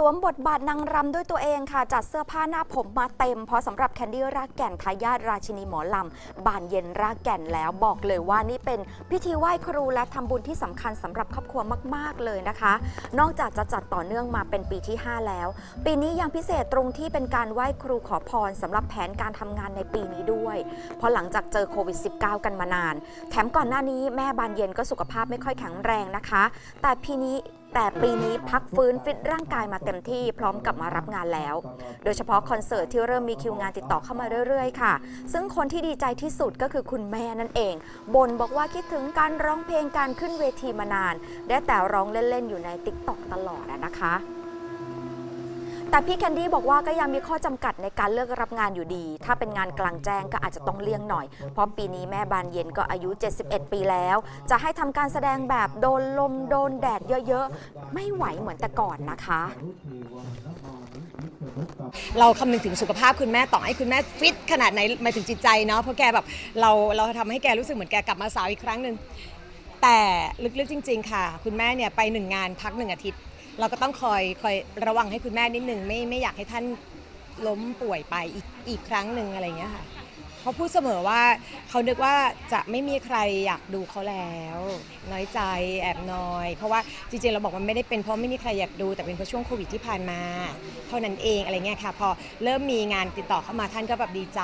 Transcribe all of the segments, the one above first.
สวมบทบาทนางรำด้วยตัวเองค่ะ จัดเสื้อผ้าหน้าผมมาเต็ม เพราะสำหรับแคนดี้รากแก่นทายาทราชินีหมอลำ บานเย็นรากแก่นแล้วบอกเลยว่านี่เป็นพิธีไหว้ครูและทำบุญที่สำคัญสำหรับครอบครัวมาก ๆ เลยนะคะ นอกจากจะจัดต่อเนื่องมาเป็นปีที่ 5 แล้ว ปีนี้ยังพิเศษตรงที่เป็นการไหว้ครูขอพรสำหรับแผนการทำงานในปีนี้ด้วย เพราะหลังจากเจอโควิด -19 กันมานาน แถมก่อนหน้านี้แม่บานเย็นก็สุขภาพไม่ค่อยแข็งแรงนะคะ แต่ปีนี้ แต่ปีนี้พักฟื้นฟิตร่างกายมาเต็มที่พร้อมกลับมารับงานแล้ว โดยเฉพาะคอนเสิร์ตที่เริ่มมีคิวงานติดต่อเข้ามาเรื่อยๆ ค่ะ ซึ่งคนที่ดีใจที่สุดก็คือคุณแม่นั่นเองบ่นบอกว่าคิดถึงการร้องเพลงการขึ้นเวทีมานาน ได้แต่ร้องเล่นๆอยู่ในติ๊กต็อกตลอดนะคะ แต่พี่แคนดี้บอกว่าก็ยังมีข้อจำกัดในการเลือกรับงานอยู่ดี ถ้าเป็นงานกลางแจ้งก็อาจจะต้องเลี่ยงหน่อย เพราะปีนี้แม่บานเย็นก็อายุ 71 ปีแล้ว จะให้ทำการแสดงแบบโดนลมโดนแดดเยอะๆ ไม่ไหวเหมือนแต่ก่อนนะคะ เราคำนึงถึงสุขภาพคุณแม่ต่อให้คุณแม่ฟิตขนาดไหนหมายถึงจิตใจเนาะเพราะแกแบบเราเราทำให้แกรู้สึกเหมือนแกกลับมาสาวอีกครั้งหนึ่งแต่ลึกๆจริง ๆ ค่ะ คุณแม่เนี่ยไปหนึ่งงานพักหนึ่งอาทิตย์ เราก็ต้องคอยคอยระวังให้คุณแม่นิดหนึ่งไม่ไม่อยากให้ท่านล้มป่วยไปอีกอีกครั้งหนึ่งอะไรอย่างเงี้ยค่ะเขาพูดเสมอว่าเขานึกว่าจะไม่มีใครอยากดูเขาแล้ว น้อยใจแอบน้อย เพราะว่าจริงๆเราบอกว่าไม่ได้เป็นเพราะไม่มีใครอยากดู แต่เป็นเพราะช่วงโควิดที่ผ่านมา เท่านั้นเองอะไรเงี้ยค่ะ พอเริ่มมีงานติดต่อเข้ามาท่านก็แบบดีใจ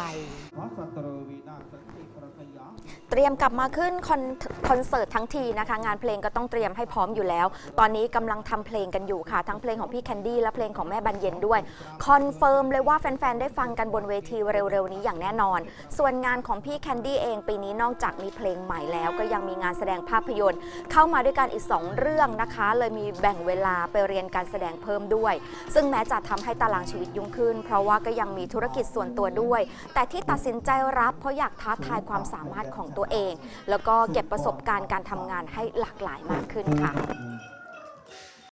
เตรียมกลับมาขึ้นคอนคอนเสิร์ตทั้งทีนะคะ งานเพลงก็ต้องเตรียมให้พร้อมอยู่แล้ว ตอนนี้กำลังทำเพลงกันอยู่ค่ะ ทั้งเพลงของพี่แคนดี้และเพลงของแม่บันเย็นด้วย คอนเฟิร์มเลยว่าแฟน ๆ ได้ฟังกันบนเวทีเร็ว ๆ นี้อย่างแน่นอน ส่วนงานของพี่แคนดี้เองปีนี้นอกจากมีเพลงใหม่แล้ว ก็ยังมีงานแสดงภาพยนตร์ เข้ามาด้วยกันอีก 2 เรื่องนะคะ เลยมีแบ่งเวลาไปเรียนการแสดงเพิ่มด้วย ซึ่งแม้จะทำให้ตารางชีวิตยุ่งขึ้น เพราะว่าก็ยังมีธุรกิจส่วนตัวด้วย แต่ที่ตัดสินใจรับเพราะอยากท้าทายความสามารถของตัวเอง แล้วก็เก็บประสบการณ์การทำงานให้หลากหลายมากขึ้นค่ะ